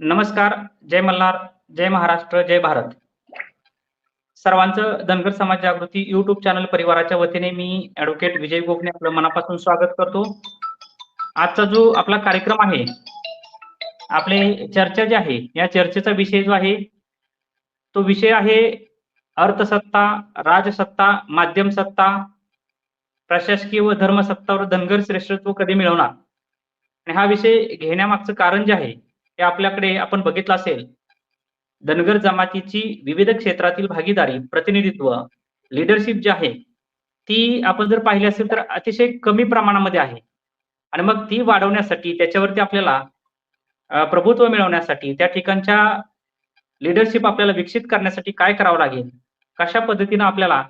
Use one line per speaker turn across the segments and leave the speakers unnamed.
नमस्कार जय मल्हार जय महाराष्ट्र जय भारत. सर्वांचं धनगर समाज जागृती युट्यूब चॅनल परिवाराच्या वतीने मी ऍडव्होकेट विजय गोखले आपलं मनापासून स्वागत करतो. आजचा जो आपला कार्यक्रम आहे आपले चर्चा जी आहे या चर्चेचा विषय जो आहे तो विषय आहे अर्थसत्ता राजसत्ता माध्यम सत्ता प्रशासकीय व धर्मसत्तावर धनगर श्रेष्ठत्व कधी मिळवणार? आणि हा विषय घेण्यामागचं कारण जे आहे हे आपल्याकडे आपण बघितलं असेल. धनगर जमातीची विविध क्षेत्रातील भागीदारी प्रतिनिधित्व लिडरशिप जी आहे ती आपण जर पाहिली असेल तर अतिशय कमी प्रमाणामध्ये आहे. आणि मग ती वाढवण्यासाठी त्याच्यावरती आपल्याला प्रभुत्व मिळवण्यासाठी त्या ठिकाणच्या लिडरशिप आपल्याला विकसित करण्यासाठी काय करावं लागेल? कशा पद्धतीनं आपल्याला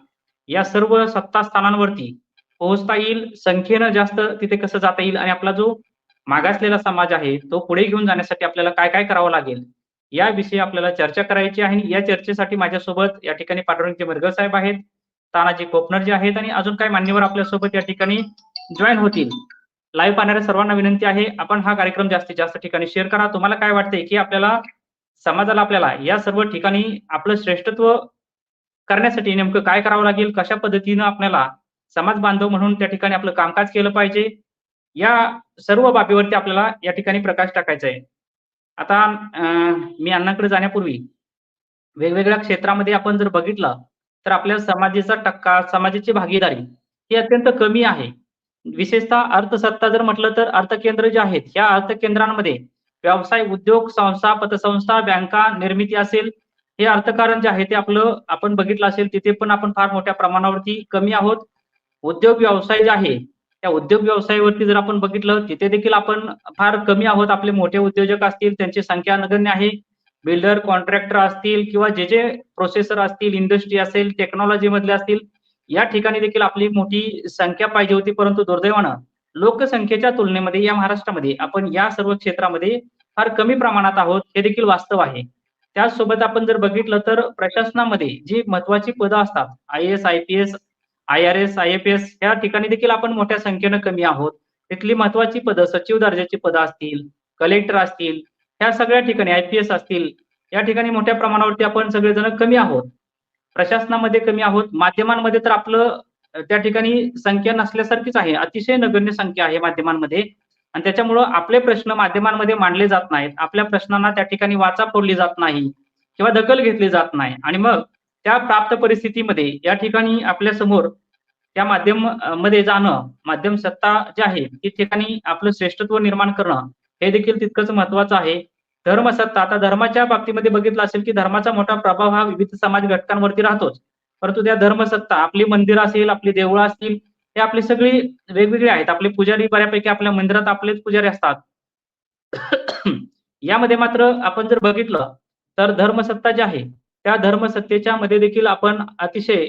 या सर्व सत्ता स्थानांवरती पोहोचता येईल? संख्येनं जास्त तिथे कसं जाता येईल? आणि आपला जो मागासलेला समाज आहे तो पुढे घेऊन जाण्यासाठी आपल्याला काय काय करावं लागेल? याविषयी आपल्याला चर्चा करायची आहे आणि या चर्चेसाठी माझ्यासोबत या ठिकाणी पांडुरंगचे मरगळ साहेब आहेत तानाजी कोपनर जे आहेत आणि अजून काही मान्यवर आपल्यासोबत या ठिकाणी जॉईन होतील. लाईव्ह पाहणाऱ्या सर्वांना विनंती आहे आपण हा कार्यक्रम जास्तीत जास्त ठिकाणी शेअर करा. तुम्हाला काय वाटतंय की आपल्याला समाजाला आपल्याला या सर्व ठिकाणी आपलं श्रेष्ठत्व करण्यासाठी नेमकं काय करावं लागेल? कशा पद्धतीनं आपल्याला समाज बांधव म्हणून त्या ठिकाणी आपलं कामकाज केलं पाहिजे? या सर्व बाबीवरती आपल्याला या ठिकाणी प्रकाश टाकायचा आहे. आता मी अण्णांकडे जाण्यापूर्वी वेगवेगळ्या क्षेत्रामध्ये आपण जर बघितलं तर आपल्या समाजाचा टक्का समाजाची भागीदारी ही अत्यंत कमी आहे. विशेषतः अर्थसत्ता जर म्हटलं तर अर्थकेंद्र जे आहेत या अर्थकेंद्रांमध्ये व्यवसाय उद्योग संस्था पतसंस्था बँका निर्मिती असेल हे अर्थकारण जे आहे ते आपलं आपण बघितलं असेल तिथे पण आपण फार मोठ्या प्रमाणावरती कमी आहोत. उद्योग व्यवसाय जे आहे त्या उद्योग व्यवसायावरती जर आपण बघितलं तिथे देखील आपण फार कमी आहोत. आपले मोठे उद्योजक असतील त्यांची संख्या नगण्य आहे. बिल्डर कॉन्ट्रॅक्टर असतील किंवा जे जे प्रोसेसर असतील इंडस्ट्री असेल टेक्नॉलॉजी मधले असतील या ठिकाणी देखील आपली मोठी संख्या पाहिजे होती. परंतु दुर्दैवानं लोकसंख्येच्या तुलनेमध्ये या महाराष्ट्रामध्ये आपण या सर्व क्षेत्रामध्ये फार कमी प्रमाणात आहोत हे देखील वास्तव आहे. त्याचसोबत आपण जर बघितलं तर प्रशासनामध्ये जी महत्वाची पदं असतात I S I P S I R S I F S या ठिकाणी देखील आपण मोठ्या संख्येनं कमी आहोत. तिथली महत्वाची पदं सचिव दर्जाची पदं असतील कलेक्टर असतील ह्या सगळ्या ठिकाणी आय पी एस असतील या ठिकाणी मोठ्या प्रमाणावरती आपण सगळेजण कमी आहोत. प्रशासनामध्ये कमी आहोत. माध्यमांमध्ये तर आपलं त्या ठिकाणी संख्या नसल्यासारखीच आहे. अतिशय नगण्य संख्या आहे माध्यमांमध्ये. आणि त्याच्यामुळं आपले प्रश्न माध्यमांमध्ये मांडले जात नाहीत. आपल्या प्रश्नांना त्या ठिकाणी वाचा फोडली जात नाही किंवा दखल घेतली जात नाही. आणि मग त्या प्राप्त परिस्थितीमध्ये या ठिकाणी आपल्यासमोर त्या माध्यममध्ये जाणं माध्यम सत्ता जी आहे ती ठिकाणी आपलं श्रेष्ठत्व निर्माण करणं हे देखील तितकंच महत्वाचं आहे. धर्मसत्ता आता धर्माच्या बाबतीमध्ये बघितलं असेल की धर्माचा मोठा प्रभाव हा विविध समाज घटकांवरती राहतोच. परंतु त्या धर्मसत्ता आपली मंदिरं असेल आपली देवळं असतील हे आपली सगळी वेगवेगळी आहेत. आपले पुजारी बऱ्यापैकी आपल्या मंदिरात आपलेच पुजारी असतात. यामध्ये मात्र आपण जर बघितलं तर धर्मसत्ता जी आहे त्या धर्मसत्तेच्या मध्ये देखील आपण अतिशय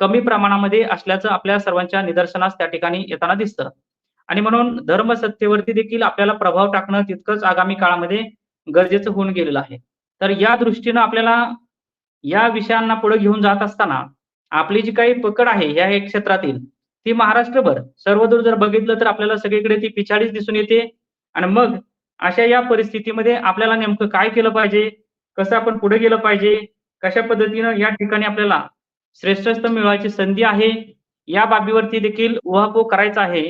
कमी प्रमाणामध्ये असल्याचं आपल्या सर्वांच्या निदर्शनास त्या ठिकाणी येताना दिसतं. आणि म्हणून धर्मसत्तेवरती देखील आपल्याला प्रभाव टाकणं तितकंच आगामी काळामध्ये गरजेचं होऊन गेलेलं आहे. तर या दृष्टीनं आपल्याला या विषयांना पुढे घेऊन जात असताना आपली जी काही पकड आहे या एक क्षेत्रातील ती महाराष्ट्रभर सर्वदूर जर बघितलं तर आपल्याला सगळीकडे ती पिछाडीच दिसून येते. आणि मग अशा या परिस्थितीमध्ये आपल्याला नेमकं काय केलं पाहिजे? कसं आपण पुढे गेलं पाहिजे? कशा पद्धतीनं या ठिकाणी आपल्याला श्रेष्ठस्थ मिळवायची संधी आहे? या बाबीवरती देखील उहापोह करायचा आहे.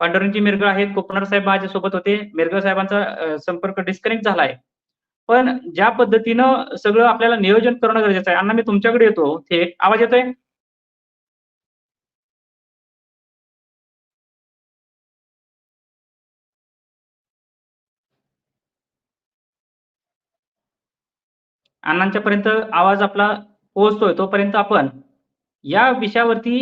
पांडुरंगजी मिरगळ आहेत. कोकणर साहेब माझ्यासोबत होते. मिरगळ साहेबांचा संपर्क डिस्कनेक्ट झालाय. पण ज्या पद्धतीनं सगळं आपल्याला नियोजन करणं गरजेचं आहे. अण्णा मी तुमच्याकडे येतो. थेट आवाज येतोय? अण्णांच्या पर्यंत आवाज आपला पोहोचतोय तोपर्यंत आपण या विषयावरती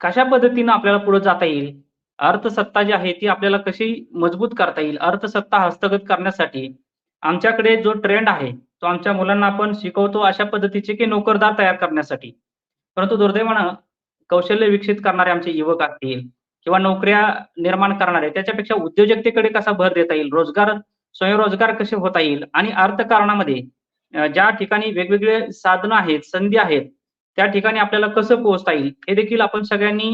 कशा पद्धतीनं आपल्याला पुढे जाता येईल? अर्थसत्ता जी आहे ती आपल्याला कशी मजबूत करता येईल? अर्थसत्ता हस्तगत करण्यासाठी आमच्याकडे जो ट्रेंड आहे तो आमच्या मुलांना आपण शिकवतो अशा पद्धतीचे की नोकरदार तयार करण्यासाठी. परंतु दुर्दैवानं कौशल्य विकसित करणारे आमचे युवक असतील किंवा नोकऱ्या निर्माण करणारे त्याच्यापेक्षा उद्योजकतेकडे कसा भर देता येईल? रोजगार स्वयंरोजगार कसे होता येईल? आणि अर्थकारणामध्ये ज्या ठिकाणी वेगवेगळे साधनं आहेत संधी आहेत त्या ठिकाणी आपल्याला कसं पोहोचता येईल हे देखील आपण सगळ्यांनी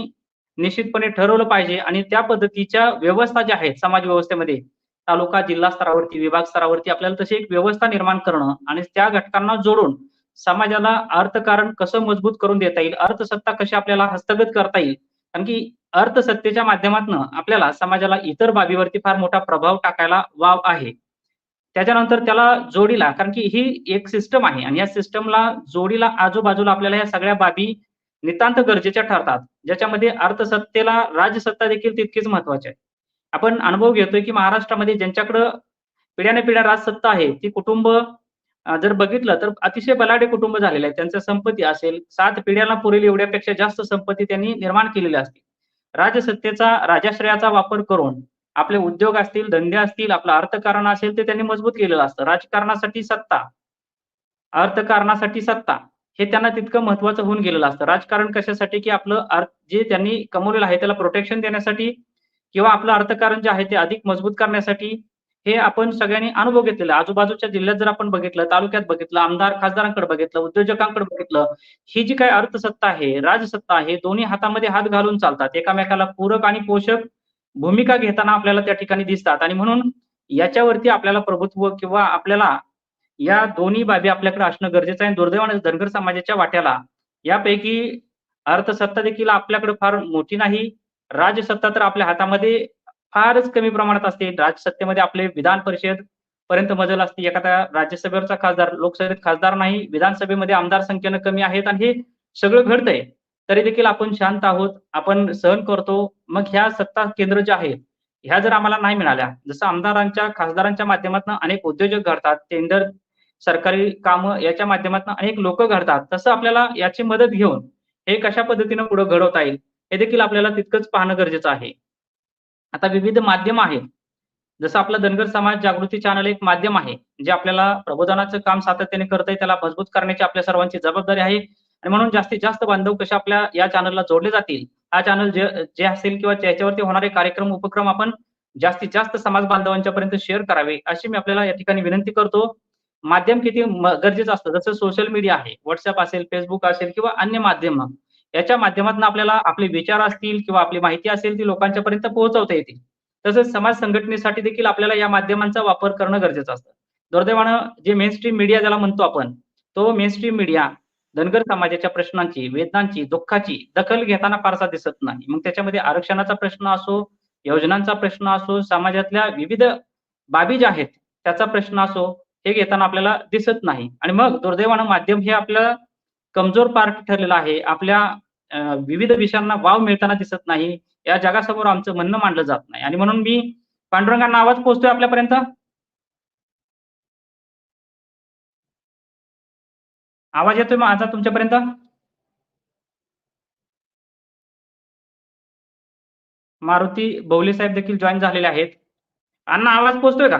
निश्चितपणे ठरवलं पाहिजे. आणि त्या पद्धतीच्या व्यवस्था ज्या आहेत समाज व्यवस्थेमध्ये तालुका जिल्हा स्तरावरती विभाग स्तरावरती आपल्याला तशी एक व्यवस्था निर्माण करणं आणि त्या घटकांना जोडून समाजाला अर्थकारण कसं मजबूत करून देता येईल अर्थसत्ता कशी आपल्याला हस्तगत करता येईल कारण की अर्थसत्तेच्या माध्यमातून आपल्याला समाजाला इतर बाबीवरती फार मोठा प्रभाव टाकायला वाव आहे. त्याच्यानंतर त्याला जोडीला कारण की ही एक सिस्टम आहे आणि या सिस्टमला जोडीला आजूबाजूला आपल्याला या सगळ्या बाबी नितांत गरजेच्या ठरतात. ज्याच्यामध्ये अर्थसत्तेला राजसत्ता देखील तितकीच महत्वाची आहे. आपण अनुभव घेतोय की महाराष्ट्रामध्ये ज्यांच्याकडं पिढ्याने पिढ्या राजसत्ता आहे ती कुटुंब जर बघितलं तर अतिशय बलाढ्य कुटुंब झालेलं आहे त्यांचं संपत्ती असेल सात पिढ्यांना पुरेल एवढ्यापेक्षा जास्त संपत्ती त्यांनी निर्माण केलेली असते राजसत्तेचा राजाश्रयाचा वापर करून आपले उद्योग असतील धंदे असतील आपलं अर्थकारण असेल ते त्यांनी मजबूत केलेलं असतं. राजकारणासाठी सत्ता अर्थकारणासाठी सत्ता हे त्यांना तितकं महत्वाचं होऊन गेलेलं असतं. राजकारण कशासाठी? की आपलं अर्थ जे त्यांनी कमवलेलं आहे त्याला प्रोटेक्शन देण्यासाठी किंवा आपलं अर्थकारण जे आहे ते अधिक मजबूत करण्यासाठी हे आपण सगळ्यांनी अनुभव घेतलेला आजूबाजूच्या जिल्ह्यात जर आपण बघितलं तालुक्यात बघितलं आमदार खासदारांकडे बघितलं उद्योजकांकडे बघितलं ही जी काही अर्थसत्ता आहे राजसत्ता आहे दोन्ही हातामध्ये हात घालून चालतात. एकामेकाला पूरक आणि पोषक भूमिका घेताना आपल्याला त्या ठिकाणी दिसतात. आणि म्हणून याच्यावरती आपल्याला प्रभुत्व किंवा आपल्याला या दोन्ही बाबी आपल्याकडे असणं गरजेचं आहे. दुर्दैवाने धनगर समाजाच्या वाट्याला यापैकी अर्थसत्ता देखील आपल्याकडे फार मोठी नाही. राजसत्ता तर आपल्या हातामध्ये फारच कमी प्रमाणात असते. राजसत्तेमध्ये आपले विधान परिषद पर्यंत मजल असते. एखाद्या राज्यसभेवरचा खासदार लोकसभेत खासदार नाही. विधानसभेमध्ये आमदार संख्येनं कमी आहेत. आणि हे सगळं घडतंय. तरी देखील आपण शांत आहोत आपण सहन करतो. मग ह्या सत्ता केंद्र जे आहेत ह्या जर आम्हाला नाही मिळाल्या जसं आमदारांच्या खासदारांच्या माध्यमातून अनेक उद्योजक घडतात टेंडर सरकारी कामं याच्या माध्यमातून अनेक लोक घडतात तसं आपल्याला याची मदत घेऊन हे कशा पद्धतीनं पुढे घडवता येईल हे देखील आपल्याला तितकंच पाहणं गरजेचं आहे. आता विविध माध्यम आहेत. जसं आपला धनगर समाज जागृती चॅनल एक माध्यम आहे जे आपल्याला प्रबोधनाचं काम सातत्याने करत आहे त्याला मजबूत करण्याची आपल्या सर्वांची जबाबदारी आहे. आणि म्हणून जास्तीत जास्त बांधव कसे आपल्या या चॅनलला जोडले जातील? हा चॅनल जे जे असेल किंवा ज्याच्यावरती होणारे कार्यक्रम उपक्रम आपण जास्तीत जास्त समाज बांधवांच्या पर्यंत शेअर करावे अशी मी आपल्याला या ठिकाणी विनंती करतो. माध्यम किती गरजेचं असतं जसं सोशल मीडिया आहे व्हॉट्सअप असेल फेसबुक असेल किंवा अन्य माध्यम याच्या माध्यमातून आपल्याला आपले विचार असतील किंवा आपली माहिती असेल ती लोकांच्या पर्यंत पोहोचवता येतील. तसंच समाज संघटनेसाठी देखील आपल्याला या माध्यमांचा वापर करणं गरजेचं असतं. दुर्दैवानं जे मेन स्ट्रीम मीडिया ज्याला म्हणतो आपण तो मेन स्ट्रीम मीडिया धनगर समाजाच्या प्रश्नांची वेदनांची दुःखाची दखल घेताना फारसा दिसत नाही. मग त्याच्यामध्ये आरक्षणाचा प्रश्न असो योजनांचा प्रश्न असो समाजातल्या विविध बाबी ज्या आहेत त्याचा प्रश्न असो हे घेताना आपल्याला दिसत नाही. आणि मग दुर्दैवानं माध्यम हे आपल्या कमजोर पार्ट ठरलेलं आहे. आपल्या विविध विषयांना वाव मिळताना दिसत नाही. या जगासमोर आमचं म्हणणं मांडलं जात नाही. आणि म्हणून मी पांडुरंगांना आवाज पोहोचतोय आपल्यापर्यंत? आवाज येतोय माझा तुमच्यापर्यंत? मारुती बौले साहेब देखील जॉईन झालेले आहेत. अण्णा आवाज पोहोचतोय का?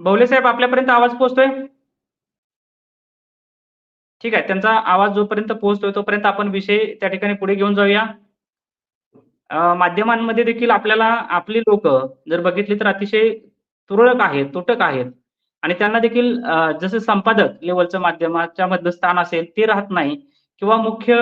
बौले साहेब आपल्यापर्यंत आवाज पोहोचतोय ठीक आहे त्यांचा आवाज जोपर्यंत पोहोचतोय तोपर्यंत आपण विषय त्या ठिकाणी पुढे घेऊन जाऊया. माध्यमांमध्ये देखील आपल्याला आपली लोक जर बघितली तर अतिशय तुरळक आहेत तुटक आहेत. आणि त्यांना देखील जसं संपादक लेवलचं माध्यमाच्या मधलं स्थान असेल ते राहत नाही. किंवा मुख्य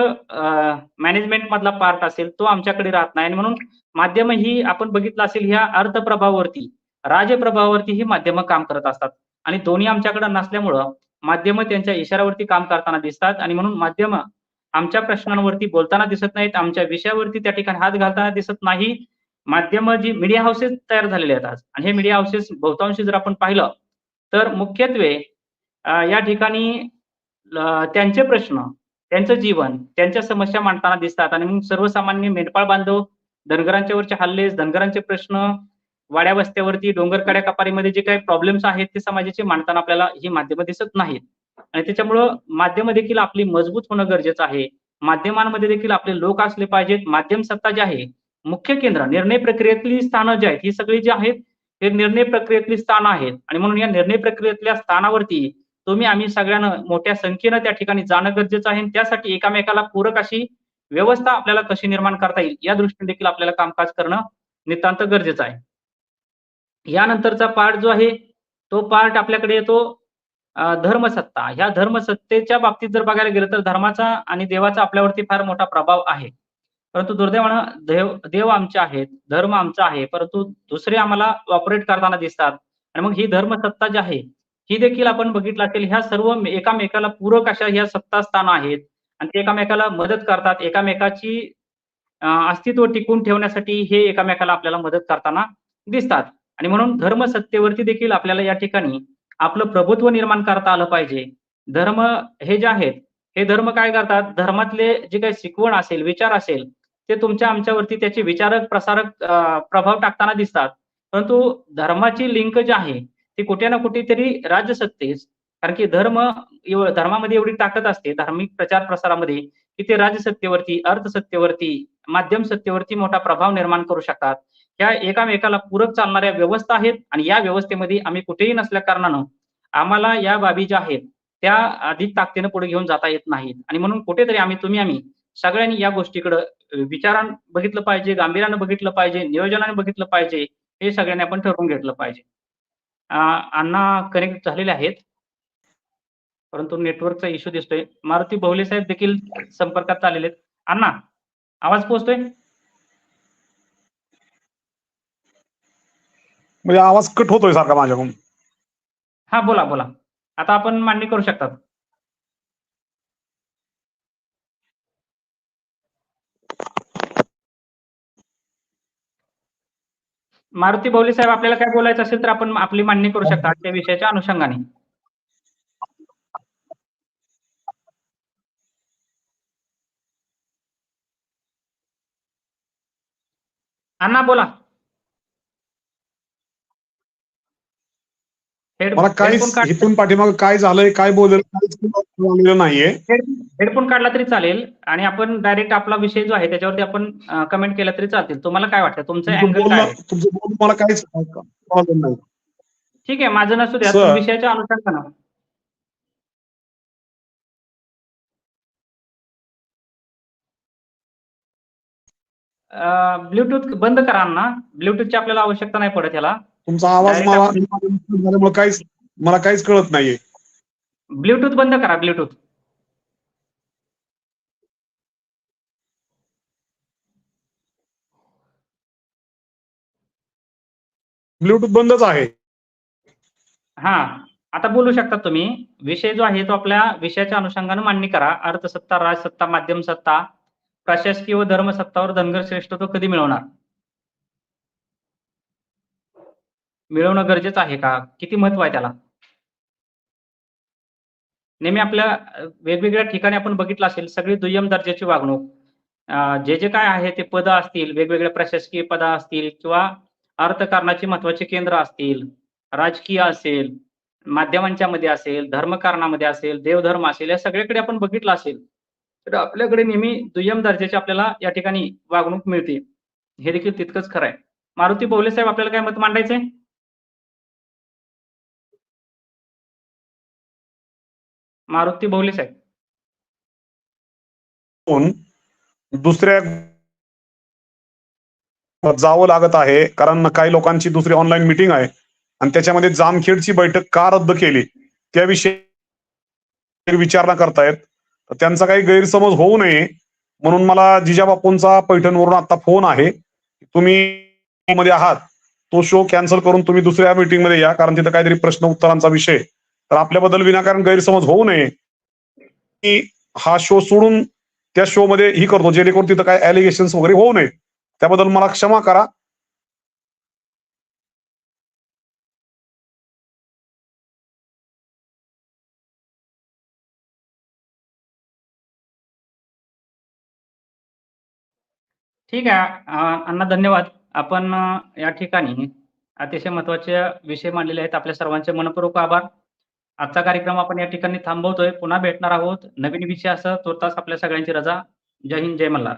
मॅनेजमेंट मधला पार्ट असेल तो आमच्याकडे राहत नाही. आणि म्हणून माध्यम ही आपण बघितलं असेल ह्या अर्थप्रभावावरती राजप्रभावावरती ही माध्यमं काम करत असतात. आणि दोन्ही आमच्याकडे नसल्यामुळं माध्यमं त्यांच्या इशाऱ्यावरती काम करताना दिसतात. आणि म्हणून माध्यम आमच्या प्रश्नांवरती बोलताना दिसत नाहीत आमच्या विषयावरती त्या ठिकाणी हात घालताना दिसत नाही. माध्यम जी मीडिया हाऊसेस तयार झालेले आहेत आज. आणि हे मीडिया हाऊसेस बहुतांशी जर आपण पाहिलं तर मुख्यत्वे या ठिकाणी त्यांचे प्रश्न त्यांचं जीवन त्यांच्या समस्या मांडताना दिसतात. आणि मग सर्वसामान्य मेंढपाळ बांधव धनगरांच्या वरचे हल्ले धनगरांचे प्रश्न वाड्या वस्त्यावरती डोंगर कड्या कपारीमध्ये जे काही प्रॉब्लेम्स आहेत ते समाजाचे मांडताना आपल्याला ही माध्यमं दिसत नाहीत. आणि त्याच्यामुळं माध्यम देखील आपली मजबूत होणं गरजेचं आहे. माध्यमांमध्ये देखील आपले लोक असले पाहिजेत. माध्यम सत्ता जी आहे मुख्य केंद्र निर्णय प्रक्रियेतली स्थानं जी आहेत ही सगळी जी आहेत हे निर्णय प्रक्रियेतली स्थान आहेत. आणि म्हणून या निर्णय प्रक्रियेतल्या स्थानावरती तुम्ही आम्ही सगळ्यांना मोठ्या संख्येनं त्या ठिकाणी जाणं गरजेचं आहे. आणि त्यासाठी एकामेकाला पूरक अशी व्यवस्था आपल्याला कशी निर्माण करता येईल या दृष्टीने देखील आपल्याला कामकाज करणं नितांत गरजेचं आहे. यानंतरचा पार्ट जो आहे तो पार्ट आपल्याकडे येतो धर्मसत्ता. ह्या धर्मसत्तेच्या बाबतीत जर बघायला गेलं तर धर्माचा आणि देवाचा आपल्यावरती फार मोठा प्रभाव आहे. परंतु दुर्दैवानं देव देव आमचे आहेत, धर्म आमचा आहे, परंतु दुसरे आम्हाला ऑपरेट करताना दिसतात आणि मग ही धर्मसत्ता जी आहे, ही देखील आपण बघितलं असेल ह्या सर्व एकामेकाला पूरक अशा ह्या सत्तास्थान आहेत आणि ते एकामेकाला मदत करतात. एकामेकाची अस्तित्व टिकून ठेवण्यासाठी हे एकामेकाला आपल्याला मदत करताना दिसतात आणि म्हणून धर्मसत्तेवरती देखील आपल्याला या ठिकाणी आपलं प्रभुत्व निर्माण करता आलं पाहिजे. धर्म हे जे आहेत, हे धर्म काय करतात, धर्मातले जे काही शिकवण असेल, विचार असेल, ते तुमच्या आमच्यावरती त्याचे विचारक, प्रसारक प्रभाव टाकताना दिसतात. परंतु धर्माची लिंक जी आहे, ती कुठे ना कुठेतरी राजसत्तेस कारण की धर्म धर्मामध्ये एवढी ताकद असते, धार्मिक प्रचार प्रसारामध्ये, की ते राजसत्तेवरती, अर्थसत्तेवरती, माध्यम सत्तेवरती मोठा प्रभाव निर्माण करू शकतात. ह्या एकामेकाला पूरक चालणाऱ्या व्यवस्था आहेत आणि या व्यवस्थेमध्ये आम्ही कुठेही नसल्या कारणानं आम्हाला या बाबी ज्या आहेत, त्या अधिक ताकदीनं पुढे घेऊन जाता येत नाहीत आणि म्हणून कुठेतरी आम्ही तुम्ही आम्ही सगळ्यांनी या गोष्टीकडं विचारानं बघितलं पाहिजे, गांभीर्यानं बघितलं पाहिजे, नियोजनाने बघितलं पाहिजे, हे सगळ्यांनी आपण ठरवून घेतलं पाहिजे. अण्णा कनेक्ट झालेले आहेत. परंतु नेटवर्कचा इश्यू दिसतोय. मारुती भोवले साहेब देखील संपर्कात आलेले आहेत. अण्णा, आवाज पोहोचतोय?
म्हणजे आवाज कट होतोय सारखा माझ्याकडून.
हां, बोला, बोला. आता आपण मांडणी करू शकतात. मारुती भोवले साहेब आपल्याला काय बोलायचं असेल तर आपण आपली मांडणी करू शकता त्या विषयाच्या अनुषंगाने. अण्णा बोला.
मला काहीच इथून पाठीमागे काय झालंय, काय काहीच कळलेलं नाहीये.
हेड हेडफोन काढला तरी चालेल आणि आपण डायरेक्ट आपला विषय जो आहे त्याच्यावरती आपण कमेंट केला तरी चालतील. तुम्हाला काय वाटतं? तुमचं
मला काहीच नाही.
ठीक आहे, माझं नसू द्या. विषयाच्या अनुषंगानं ब्लूटूथ बंद करा अण्णा. ब्लूटूथची आपल्याला आवश्यकता नाही पडत ह्याला.
तुमचा आवाज मला झाल्यामुळे काहीच मला काहीच कळत नाहीये.
ब्लूटूथ बंद करा ब्लूटूथ.
ब्लूटूथ बंदच आहे.
हां, आता बोलू शकता तुम्ही. विषय जो आहे तो आपल्या विषयाच्या अनुषंगानं मांडणी करा. अर्थसत्ता, राजसत्ता, माध्यम सत्ता, प्रशासकीय व धर्मसत्तावर धनगर श्रेष्ठत्व कधी मिळवणार? मिळवणं गरजेचं आहे का? किती महत्त्व आहे त्याला? नेहमी आपल्या वेगवेगळ्या ठिकाणी आपण बघितलं असेल सगळी दुय्यम दर्जाची वागणूक. जे जे काय आहे ते पद असतील, वेगवेगळ्या प्रशासकीय पद असतील किंवा अर्थकारणाची महत्वाची केंद्र असतील, राजकीय असेल, माध्यमांच्या मध्ये असेल, धर्मकारणामध्ये असेल, देवधर्म असेल, या सगळीकडे आपण बघितलं असेल. तर आपल्याकडे नेहमी दुय्यम दर्जाची आपल्याला या ठिकाणी वागणूक मिळते. हे देखील तितकंच खरं आहे. मारुती बोवले साहेब आपल्याला काय मत मांडायचंय? मारुती भोवले साहेब.
दुसऱ्या जावं लागत आहे. कारण काही लोकांची दुसरी ऑनलाईन मीटिंग आहे आणि त्याच्यामध्ये जामखेडची बैठक का रद्द केली, त्याविषयी विचारणा करतायत. त्यांचा काही गैरसमज होऊ नये म्हणून मला जिजाबापूंचा पैठणवरून आता फोन आहे. तुम्ही मध्ये आहात, तो शो कॅन्सल करून तुम्ही दुसऱ्या मीटिंगमध्ये या. कारण तिथं काहीतरी प्रश्न उत्तरांचा विषय तर आपल्याबद्दल विनाकारण गैरसमज होऊ नये. की हा शो सोडून त्या शो मध्ये ही करतो जेणेकरून तिथं काय अलिगेशन्स वगैरे होऊ नये. त्याबद्दल मला क्षमा करा.
ठीक आहे. अण्णा धन्यवाद. आपण या ठिकाणी अतिशय महत्त्वाचे विषय मांडलेले आहेत. आपल्या सर्वांचे मनपूर्वक आभार. आजचा कार्यक्रम आपण या ठिकाणी थांबवतोय. पुन्हा भेटणार आहोत. नवीन विषयासह तूर्तास आपल्या सगळ्यांची रजा. जय हिंद, जय मल्हार.